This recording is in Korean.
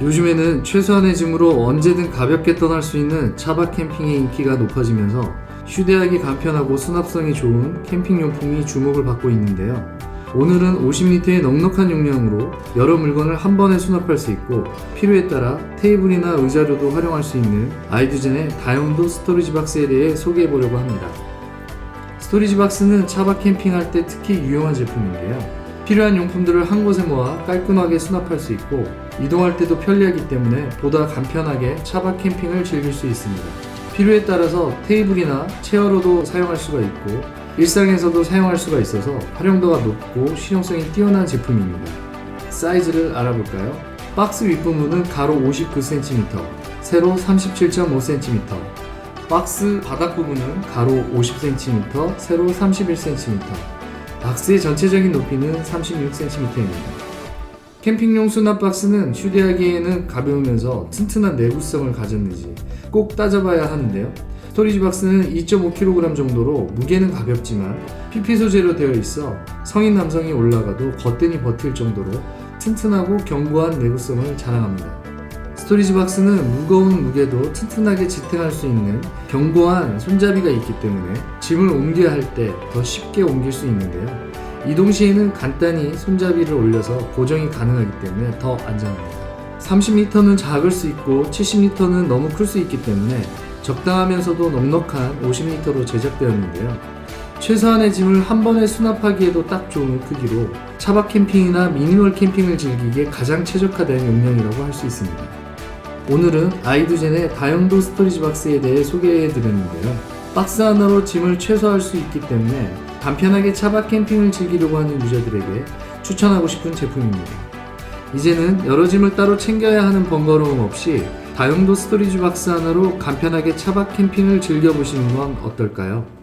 요즘에는 최소한의 짐으로 언제든 가볍게 떠날 수 있는 차박 캠핑의 인기가 높아지면서 휴대하기 간편하고 수납성이 좋은 캠핑용품이 주목을 받고 있는데요. 오늘은 50리터의 넉넉한 용량으로 여러 물건을 한 번에 수납할 수 있고 필요에 따라 테이블이나 의자로도 활용할 수 있는 아이두젠의 다용도 스토리지 박스에 대해 소개해 보려고 합니다. 스토리지 박스는 차박 캠핑할 때 특히 유용한 제품인데요. 필요한 용품들을 한 곳에 모아 깔끔하게 수납할 수 있고 이동할 때도 편리하기 때문에 보다 간편하게 차박 캠핑을 즐길 수 있습니다. 필요에 따라서 테이블이나 체어로도 사용할 수가 있고 일상에서도 사용할 수가 있어서 활용도가 높고 실용성이 뛰어난 제품입니다. 사이즈를 알아볼까요? 박스 윗부분은 가로 59cm, 세로 37.5cm, 박스 바닥 부분은 가로 50cm, 세로 31cm, 박스의 전체적인 높이는 36cm입니다. 캠핑용 수납 박스는 휴대하기에는 가벼우면서 튼튼한 내구성을 가졌는지 꼭 따져봐야 하는데요. 스토리지 박스는 2.5kg 정도로 무게는 가볍지만 PP 소재로 되어 있어 성인 남성이 올라가도 거뜬히 버틸 정도로 튼튼하고 견고한 내구성을 자랑합니다. 스토리지 박스는 무거운 무게도 튼튼하게 지탱할 수 있는 견고한 손잡이가 있기 때문에 짐을 옮겨야 할 때 더 쉽게 옮길 수 있는데요. 이동 시에는 간단히 손잡이를 올려서 고정이 가능하기 때문에 더 안전합니다. 30리터는 작을 수 있고 70리터는 너무 클 수 있기 때문에 적당하면서도 넉넉한 50리터로 제작되었는데요. 최소한의 짐을 한 번에 수납하기에도 딱 좋은 크기로 차박 캠핑이나 미니멀 캠핑을 즐기기에 가장 최적화된 용량이라고 할 수 있습니다. 오늘은 아이두젠의 다용도 스토리지 박스에 대해 소개해 드렸는데요. 박스 하나로 짐을 최소화할 수 있기 때문에 간편하게 차박 캠핑을 즐기려고 하는 유저들에게 추천하고 싶은 제품입니다. 이제는 여러 짐을 따로 챙겨야 하는 번거로움 없이 다용도 스토리지 박스 하나로 간편하게 차박 캠핑을 즐겨보시는 건 어떨까요?